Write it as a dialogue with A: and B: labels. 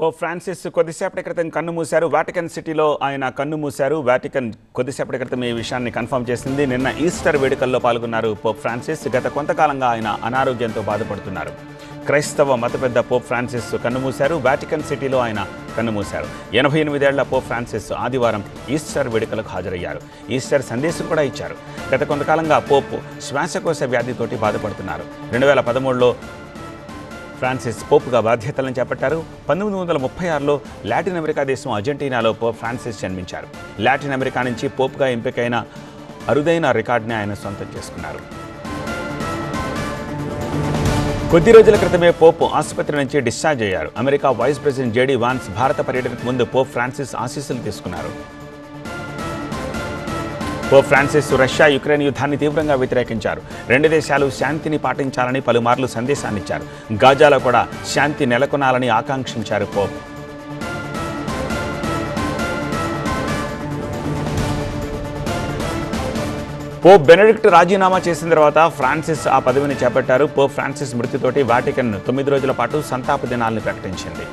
A: Pope Francis కొద్దిసేపటి క్రితం కన్ను మూశారు. వాటికన్ సిటీలో ఆయన కన్ను మూశారు. వాటికన్ కొద్దిసేపటి క్రితం ఈ విషయాన్ని కన్ఫర్మ్ చేసింది. నిన్న ఈస్టర్ వేడుకల్లో పాల్గొన్నారు పోప్ ఫ్రాన్సిస్. గత కొంతకాలంగా ఆయన అనారోగ్యంతో బాధపడుతున్నారు. క్రైస్తవ మత పెద్ద పోప్ ఫ్రాన్సిస్ కన్నుమూశారు వాటికన్ సిటీలో ఆయన కన్నుమూశారు ఎనభై ఎనిమిదేళ్ళ పోప్ ఫ్రాన్సిస్ ఆదివారం ఈస్టర్ వేడుకలకు హాజరయ్యారు. ఈస్టర్ సందేశం కూడా ఇచ్చారు. గత కొంతకాలంగా పోప్ శ్వాసకోశ వ్యాధితోటి బాధపడుతున్నారు. రెండు వేల పదమూడులో ఫ్రాన్సిస్ పోపుగా బాధ్యతలను చేపట్టారు. పంతొమ్మిది వందల ముప్పై ఆరులో లాటిన్ అమెరికా దేశం అర్జెంటీనాలో పోప్ ఫ్రాన్సిస్ జన్మించారు. లాటిన్ అమెరికా నుంచి పోప్గా ఎంపికైన అరుదైన రికార్డుని ఆయన సొంతం చేసుకున్నారు. కొద్ది రోజుల క్రితమే పోప్ ఆసుపత్రి నుంచి డిశ్చార్జ్ అయ్యారు. America vice president JD Vance భారత పర్యటనకు ముందు పోప్ ఫ్రాన్సిస్ ఆశీస్సులు తీసుకున్నారు. పోప్ ఫ్రాన్సిస్ రష్యా యుక్రెయిన్ యుద్ధాన్ని తీవ్రంగా వ్యతిరేకించారు. రెండు దేశాలు శాంతిని పాటించాలని పలుమార్లు సందేశాన్నిచ్చారు. గాజాలో కూడా శాంతి నెలకొనాలని ఆకాంక్షించారు పోప్. పోప్ బెనడిక్ట్ రాజీనామా చేసిన తర్వాత ఫ్రాన్సిస్ ఆ పదవిని చేపట్టారు. పోప్ ఫ్రాన్సిస్ మృతితోటి వాటికన్ తొమ్మిది రోజుల పాటు సంతాప దినాలను ప్రకటించింది.